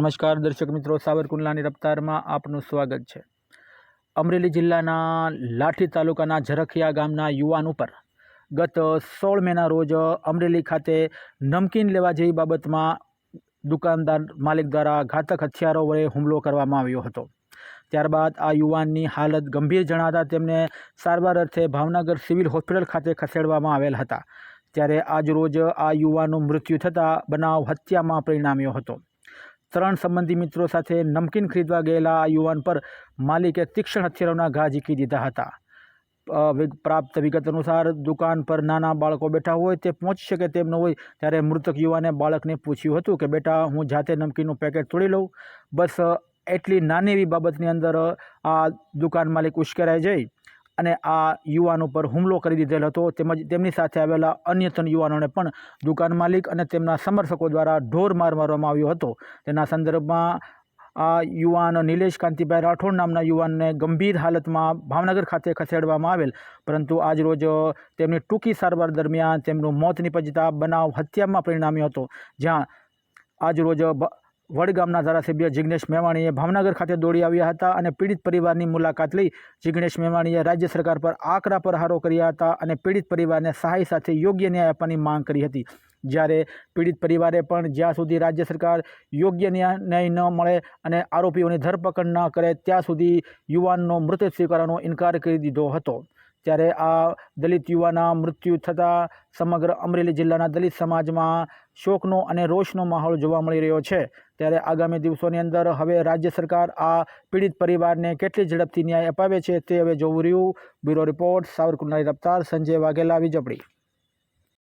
નમસ્કાર દર્શક મિત્રો, સાવરકુંડલાની રફતારમાં આપનું સ્વાગત છે. અમરેલી જિલ્લાના લાઠી તાલુકાના ઝરખિયા ગામના યુવાન ઉપર ગત સોળ મેના રોજ અમરેલી ખાતે નમકીન લેવા જેવી બાબતમાં દુકાનદાર માલિક દ્વારા ઘાતક હથિયારો વડે હુમલો કરવામાં આવ્યો હતો. ત્યારબાદ આ યુવાનની હાલત ગંભીર જણાતા તેમને સારવાર અર્થે ભાવનગર સિવિલ હોસ્પિટલ ખાતે ખસેડવામાં આવેલ હતા. ત્યારે આજરોજ આ યુવાનનું મૃત્યુ થતાં બનાવ હત્યામાં પરિણામ્યો હતો. ત્રણ સંબંધી મિત્રો સાથે નમકીન ખરીદવા ગયેલા આ યુવાન પર માલિકે તીક્ષ્ણ હથિયારોના ઘા ઝીકી દીધા હતા. પ્રાપ્ત વિગત અનુસાર દુકાન પર નાના બાળકો બેઠા હોય તે પહોંચી શકે તેમ ન હોય ત્યારે મૃતક યુવાને બાળકને પૂછ્યું હતું કે, બેટા, હું જાતે નમકીનનું પેકેટ તોડી લઉં? બસ, એટલી નાની એવી બાબતની અંદર આ દુકાન માલિક ઉશ્કેરાઈ જઈ અને આ યુવાન ઉપર હુમલો કરી દીધેલ હતો. તેમજ તેમની સાથે આવેલા અન્ય ત્રણ યુવાનોને પણ દુકાન માલિક અને તેમના સમર્થકો દ્વારા ઢોર માર મારવામાં આવ્યો હતો. તેના સંદર્ભમાં આ યુવાન નિલેશ કાંતિભાઈ રાઠોડ નામના યુવાનને ગંભીર હાલતમાં ભાવનગર ખાતે ખસેડવામાં આવેલ. પરંતુ આજરોજ તેમની ટૂંકી સારવાર દરમિયાન તેમનું મોત નિપજતા બનાવ હત્યામાં પરિણામ્યો હતો. જ્યાં આજરોજ ભ- વડ ગામના ધારાસભ્ય જિગ્નેશ મેવાણીએ ભાવનગર ખાતે દોડી આવ્યા હતા અને પીડિત પરિવારની મુલાકાત લઈ જિગ્નેશ મેવાણીએ રાજ્ય સરકાર પર આકરા પ્રહારો કર્યા હતા અને પીડિત પરિવારને સહાય સાથે યોગ્ય ન્યાય આપવાની માંગ કરી હતી. જ્યારે પીડિત પરિવારે પણ જ્યાં સુધી રાજ્ય સરકાર યોગ્ય ન્યાય ન્યાય ન મળે અને આરોપીઓની ધરપકડ ન કરે, ત્યાં સુધી યુવાનનો મૃત્યુ સ્વીકારવાનો ઇનકાર કરી દીધો હતો. ત્યારે આ દલિત યુવાના મૃત્યુ થતાં સમગ્ર અમરેલી જિલ્લાના દલિત સમાજમાં શોકનો અને રોષનો માહોલ જોવા મળી રહ્યો છે. ત્યારે આગામી દિવસોની અંદર હવે રાજ્ય સરકાર આ પીડિત પરિવારને કેટલી ઝડપથી ન્યાય અપાવે છે તે હવે જોવું રહ્યું. બ્યુરો રિપોર્ટ, સાવરકુંડલાની રફતાર, સંજય વાઘેલા વિજપડી